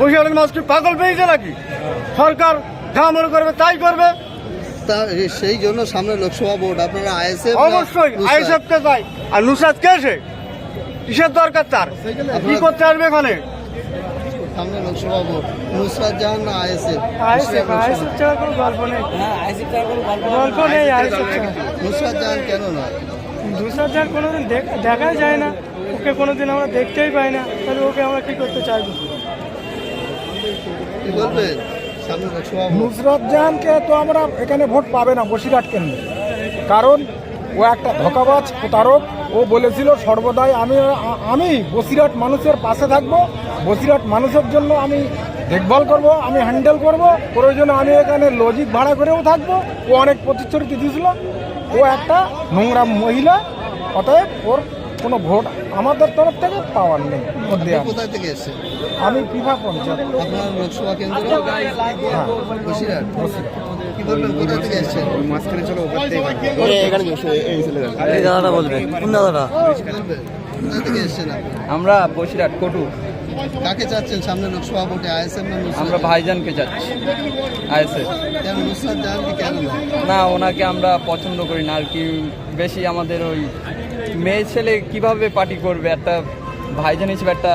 মানুষ কি পাগল পেয়েছে নাকি? সরকার যা মনে করবে তাই করবে। সেই জন্য সামনে লোকসভা ভোট আপনারা আইএসএফ অবশ্যই আইএসএফ কে চাই। আর নুসরাত কে সে? কিসের দরকার তার? কি করতে আসবে এখানে? সামনে লোকসভা ভোট নুসরাত জাহান না আইএসএফ? আইএসএফ আইএসএফ ছাড়া কোনো গল্প নেই। গল্প নেই। আইএসএফ ছাড়া নুসরাত জাহান কেন না দুসার যার কোনোদিন দেখ- দেখাই যায় না। ওকে কোনোদিন আমরা দেখতেই পাই না। তাহলে ওকে আমরা কি করতে চাইব? কি বলবেন নুসরাত জাহানকে তো আমরা এখানে ভোট পাবে না বসিরহাট কেন্দ্রে। কারণ ও একটা ধোকাবাজ প্রতারক। ও বলেছিল, সর্বদাই আমি আমি বসিরহাট মানুষের পাশে থাকব। বসিরহাট মানুষের জন্য আমি দেখভাল করব, আমি হ্যান্ডেল করব। প্রয়োজনে আমি এখানে লজিক ভাড়া করেও থাকব। ও অনেক প্রতিশ্রুতি দিয়েছিল। ও একটা নোংরা মহিলা, অতএব ওর কোনো ভোট আমাদের তরফ থেকে পাওয়ার নেই কোথায় থেকে এসছে আমি পিফা পঞ্চায়েত। আপনার লোকসভা কেন্দ্র? বসিরহাট। কি বলবেন? কোথায় থেকে এসছেন? এই দাদাটা বলবে। কোন দাদাটা? বলবেন থেকে এসছেন আমরা বসিরহাট কটু। কাকে চাচ্ছেন সামনে লোকসভা ভোটে আইএসএফ না আমরা ভাইজানকে কেন না না ওনাকে আমরা পছন্দ করি না আর কি বেশি আমাদের ওই মেয়ে ছেলে কীভাবে পার্টি করবে? একটা ভাইজান হিসেবে একটা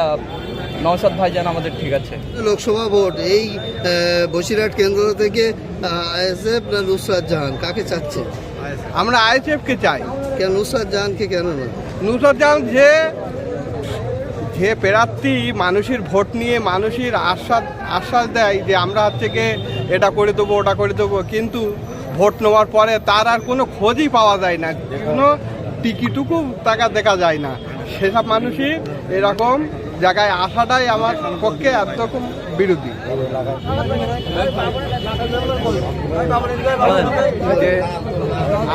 নওশাদ ভাইজান আমাদের ঠিক আছে। লোকসভা ভোট এই বসিরহাট কেন্দ্র থেকে আইএসএফ না নুসরাত জাহান? কাকে চাচ্ছে? আমরা আইএসএফকে চাই। কেন নুসরাত জাহানকে কেন না? নুসরাত জাহান যে যে প্রার্থী মানুষের ভোট নিয়ে মানুষের আশ্বাস আশ্বাস দেয় যে আমরা হচ্ছে গিয়ে এটা করে দেবো ওটা করে দেবো কিন্তু ভোট নেওয়ার পরে তার আর কোনো খোঁজই পাওয়া যায় না। কোনো টিকিটুকু টাকা দেখা যায় না। সেসব মানুষই এরকম জায়গায় আসাটাই আমার পক্ষে একরকম বিরোধী।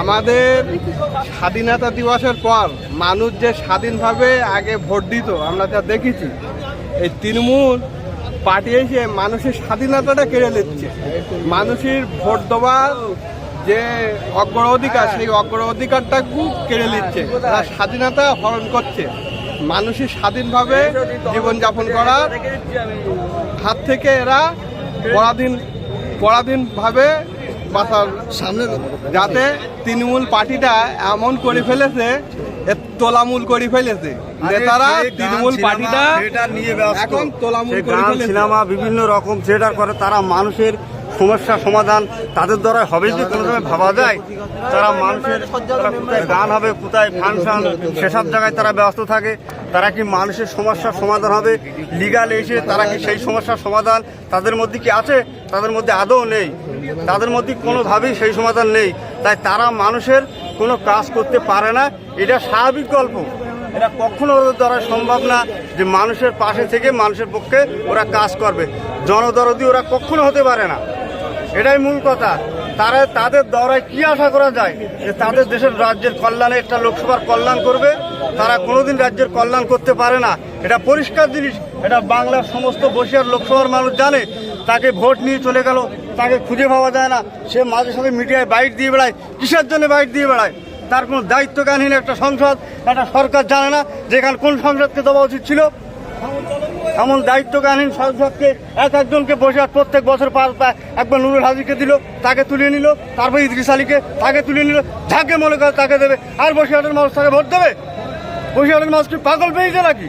আমাদের স্বাধীনতা দিবসের পর মানুষ যে স্বাধীনভাবে আগে ভোট দিত, আমরা যা দেখেছি, এই তৃণমূল পার্টি এসে মানুষের স্বাধীনতাটা কেড়ে নিচ্ছে। মানুষের ভোট দেওয়ার যে অগ্র অধিকার সেই অগ্র অধিকারটাকেও কেড়ে নিচ্ছে। তারা স্বাধীনতা হরণ করছে। মানুষের স্বাধীনভাবে জীবনযাপন করার হাত থেকে এরা পরাধীন পরাধীনভাবে বাঁচার সামনে যাতে তৃণমূল পার্টিটা এমন করে ফেলেছে এ তোলামূল করে ফেলেছে। নেতারা তৃণমূল পার্টিটা এখন তোলামূল করে ফেলেছে। সিনেমা বিভিন্ন রকম থিয়েটার করে তারা মানুষের সমস্যা, সমাধান তাদের দ্বারা হবে কি কোনো সময় ভাবা যায়, তারা মানুষের গান হবে, কোথায় ফাংশন সেসব জায়গায় তারা ব্যস্ত থাকে, তারা কি মানুষের সমস্যার সমাধান হবে লিগাল এসে তারা কি সেই সমস্যার সমাধান তাদের মধ্যে কি আছে? তাদের মধ্যে আদৌ নেই। তাদের মধ্যে কোনোভাবেই সেই সমাধান নেই। তাই তারা মানুষের কোনো কাজ করতে পারে না, এটা স্বাভাবিক গল্প। এটা কখনো ওদের দ্বারা সম্ভব না যে মানুষের পাশে থেকে মানুষের পক্ষে ওরা কাজ করবে। জনদরদি ওরা কখনো হতে পারে না। এটাই মূল কথা। তারা তাদের দ্বারায় কি আশা করা যায়? যে তাদের দেশের রাজ্যের কল্যাণে একটা লোকসভার কল্যাণ করবে। তারা কোনোদিন রাজ্যের কল্যাণ করতে পারে না। এটা পরিষ্কার জিনিস। এটা বাংলার সমস্ত বসিয়ার লোকসভার মানুষ জানে। তাকে ভোট নিয়ে চলে গেল। তাকে খুঁজে পাওয়া যায় না। সে মাঝে সাথে মিডিয়ায় বাইট দিয়ে বেড়ায়। কিসের জন্য বাইট দিয়ে বেড়ায়? তার কোনো দায়িত্বজ্ঞানহীন একটা সংসদ, একটা সরকার জানে না যেখানে কোন সংসদকে দেওয়া উচিত ছিল। এমন দায়িত্বজ্ঞানহীন সংসদকে এক একজনকে বসে প্রত্যেক বছর পার পায় একবার নুরুল হাজিকে দিল তাকে তুলে নিল তারপর ইদ্রিস আলীকে তাকে তুলে নিল যাকে মনে করে তাকে দেবে। আর বসিরহাটের মানুষ তাকে ভোট দেবে? বসিরহাটের মানুষ কি পাগল পেয়েছে নাকি?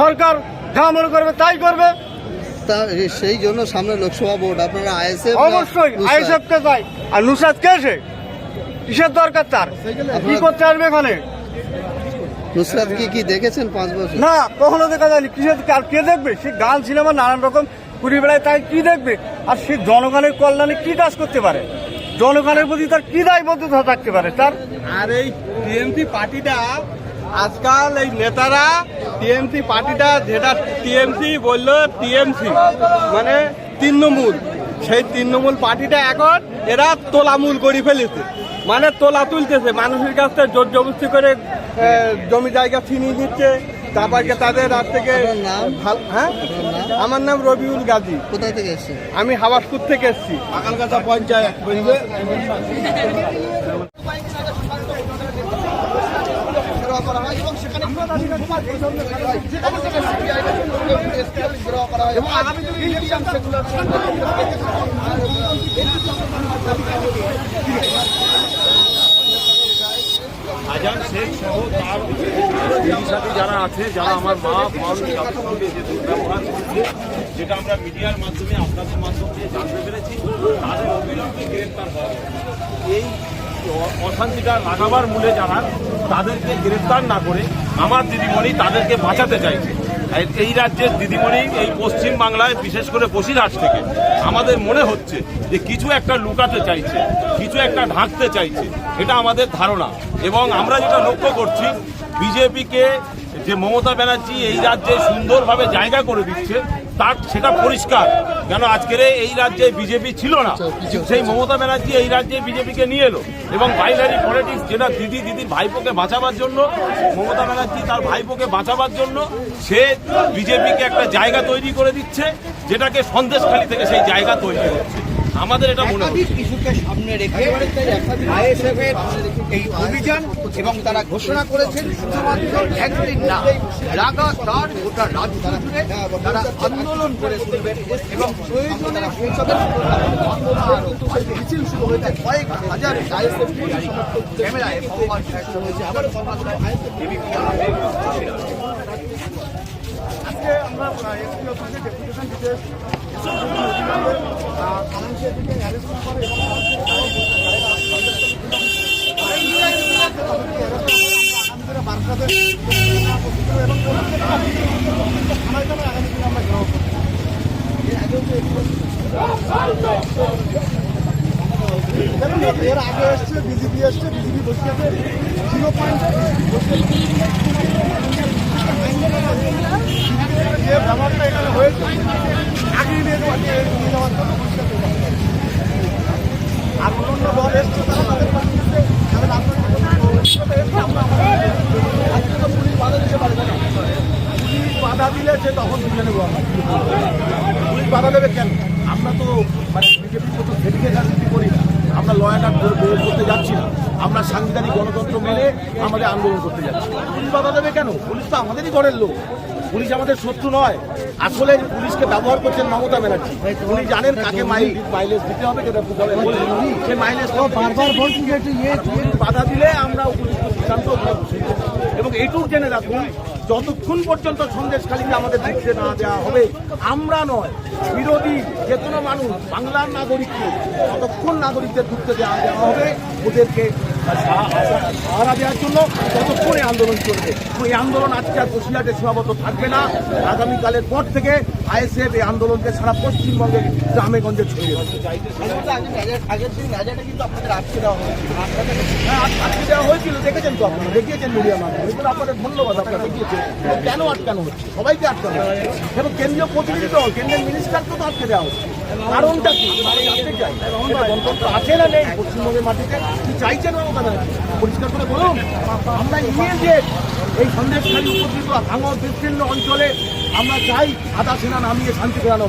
সরকার যা মনে করবে তাই করবে? সেই জন্য সামনে লোকসভা ভোট আপনারা আইএসএফ অবশ্যই আইএসএফ কে চাই? আর নুসাদ কে সে? কিসের দরকার তার? কি করতে আসবে এখানে? নুসরাত কি কি দেখেছেন পাঁচ বছর? না কখনো দেখা যায়নি। কিসের আর কে দেখবে? সে গান সিনেমা নানান রকম ঘুরে বেড়ায় তাই কি দেখবে? আর সে জনগণের কল্যাণে কি কাজ করতে পারে? জনগণের প্রতি তার কি দায়বদ্ধতা থাকতে পারে? তার আর এই টিএমসি পার্টিটা আজকাল এই নেতারা টিএমসি পার্টিটা যেটা টিএমসি বলল টিএমসি মানে তৃণমূল। সেই তৃণমূল পার্টিটা এখন এরা তোলামূল করে ফেলেছে। মানে তোলা তুলতেছে মানুষের কাছ থেকে জোর জবস্তি করে জমি জায়গা ছিনিয়ে দিচ্ছে তারপরে তাদের হাত থেকে হ্যাঁ? আমার নাম রবিউল গাজী। কোথায় থেকে এসছেন আমি হাওয়াসপুর থেকে এসেছি। আকালগাছা পঞ্চায়েত এবং আজান শেখ সহ তার সাথে যারা আছে, যারা আমার মা বল তাদের সঙ্গে যে দুর্ব্যবহার করছে, যেটা আমরা মিডিয়ার মাধ্যমে, আপনাদের মাধ্যমে জানতে পেরেছি, তাদের অবিলম্বে গ্রেপ্তার হওয়া এই অশান্তিটা লাগাবার মূলে যারা, তাদেরকে গ্রেপ্তার না করে আমার দিদিমণি তাদেরকে বাঁচাতে চাইছে। এই- রাজ্যের দিদিমণি এই পশ্চিম বাংলায় বিশেষ করে বসিরহাট থেকে, আমাদের মনে হচ্ছে যে কিছু একটা লুকাতে চাইছে, কিছু একটা ঢাকতে চাইছে, এটা আমাদের ধারণা। এবং আমরা যেটা লক্ষ্য করছি, বিজেপিকে যে মমতা ব্যানার্জি এই রাজ্যে সুন্দরভাবে জায়গা করে দিচ্ছে তার সেটা পরিষ্কার। কেন আজকের এই রাজ্যে বিজেপি ছিল না? সেই মমতা ব্যানার্জি এই রাজ্যে বিজেপিকে নিয়ে এলো। এবং বাইনারি পলিটিক্স, যেটা দিদি দিদির ভাইপোকে বাঁচাবার জন্য, মমতা ব্যানার্জি তার ভাইপোকে বাঁচাবার জন্য, সে বিজেপিকে একটা জায়গা তৈরি করে দিচ্ছে, যেটাকে সন্দেশখালী থেকে সেই জায়গা তৈরি হচ্ছে আমাদের এটা মনে ইস্যুকে সামনে রেখে আইএসএফ এর এই অভিযান এবং তারা ঘোষণা করেছেন শুধুমাত্র একদিন না লাগাতার গোটা রাজ্য জুড়ে তারা আন্দোলন করে তুলবেন এবং প্রয়োজনে মিছিল শুরু হয়েছে কয়েক হাজার আইএসএফ ক্যামেরায় ভগবান হয়েছে আবার আজকে আমরা এসপি অফিসে ডেপুটেশন দিতে এর আগে এসছে বিজেপি এসছে বিজেপি বসে আছে জিরো পয়েন্ট যে ব্যবহারটা এখানে হয়েছে নিয়ে যাওয়ার নিয়ে যাওয়ার জন্য। আর অন্য আমরা পুলিশ বাধা দিতে পারবে না পুলিশ বাধা দিলে সে তখন তুলে নেব পুলিশ বাধা দেবে কেন? আমরা তো মানে বিজেপির মতো রাজনীতি করি আমরা ল অ্যান্ড অর্ডার করতে যাচ্ছি না। আমরা সাংবিধানিক গণতন্ত্র মেনে আমাদের আন্দোলন করতে যাচ্ছি পুলিশ বাধা দেবে কেন? পুলিশ তো আমাদেরই ঘরের লোক। পুলিশ আমাদের শত্রু নয়। আসলে পুলিশকে ব্যবহার করছেন মমতা ব্যানার্জি। উনি জানেন কাকে মাইল মাইলেজ দিতে হবে যেটা সে মাইলেজ বারবার বলছি বাধা দিলে আমরা উপযুক্ত সিদ্ধান্ত। এবং এইটুকু জেনে রাখুন যতক্ষণ পর্যন্ত সন্দেশখালীকে আমাদের ঢুকতে না দেওয়া হবে আমরা নয় বিরোধী যে কোনো মানুষ বাংলার নাগরিককে ততক্ষণ নাগরিকদের ঢুকতে দেওয়া দেওয়া হবে। ওদেরকে সাহারা দেওয়ার জন্য ততক্ষণ আন্দোলন চলবে এই আন্দোলন আজকে আর সীমাবদ্ধ থাকবে না। আগামীকালের পর থেকে আইএসএফ এই আন্দোলনকে সারা পশ্চিমবঙ্গের গ্রামে গঞ্জে ছড়িয়ে হ্যাঁ, আটকে দেওয়া হয়েছিল দেখেছেন তো দেখিয়েছেন আপনাদের ধন্যবাদ কেন আটকানো হচ্ছে? সবাইকে আটকানো হচ্ছে। কেন্দ্রীয় প্রতিনিধি দল কেন্দ্রের মিনিস্টারকে তো আটকে দেওয়া হচ্ছে। কারণটা কি? জানতে চাই গণতন্ত্র আছে না নেই পশ্চিমবঙ্গের মাটিতে? কি চাইছেন ব্যানার্জি পরিষ্কার করে বলুন। আমরা ইমিডিয়েট এই সন্দেশখালী উপকৃত ভাঙর বিস্তীর্ণ অঞ্চলে আমরা চাই আধা সেনা নামিয়ে শান্তি ফেরানো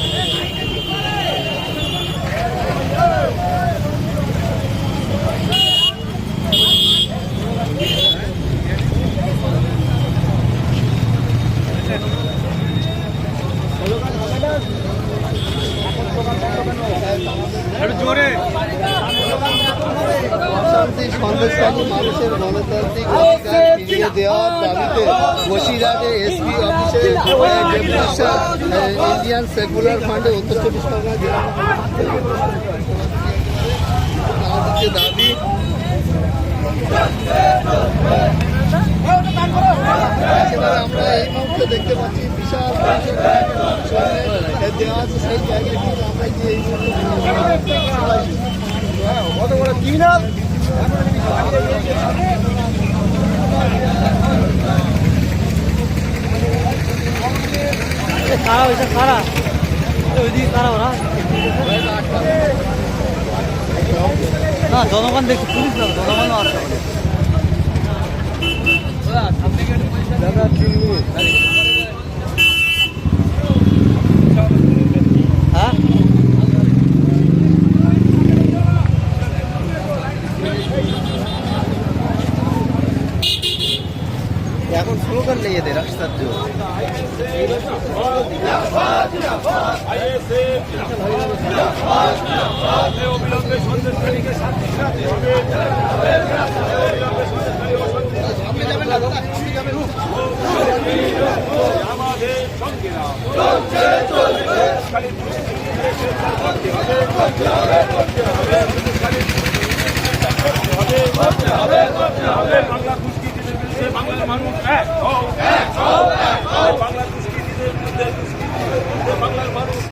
আমার অশান্তি সন্দেশকারী মানুষের গণতান্ত্রিক অধিকার ফিরিয়ে দেওয়ার এসপি অফিসে ইন্ডিয়ান সেকুলার ফান্ডে উত্তর চব্বিশ পরগনা জেলা দাবি একেবারে আমরা এই মুহূর্তে দেখতে পাচ্ছি, বিশাল দেওয়া আছে, সেই কিন্তু আমরা যে এই মুহূর্তে কত বড় ক্রিমিনাল কারা হয়েছে কারা ওইদিকে কারা ওরা না জনগণ দেখছি পুলিশ না জনগণও আছে হ্যাঁ এখন স্লোগান নেই এদের রাস্তার জন্য। আমাদের সঙ্গীরা বাংলা দুষ্কৃতীদের বিরুদ্ধে বাংলার মানুষ এক হও। বাংলা দুষ্কৃতীদের বিরুদ্ধে দুষ্কৃতীদের বিরুদ্ধে বাংলার মানুষ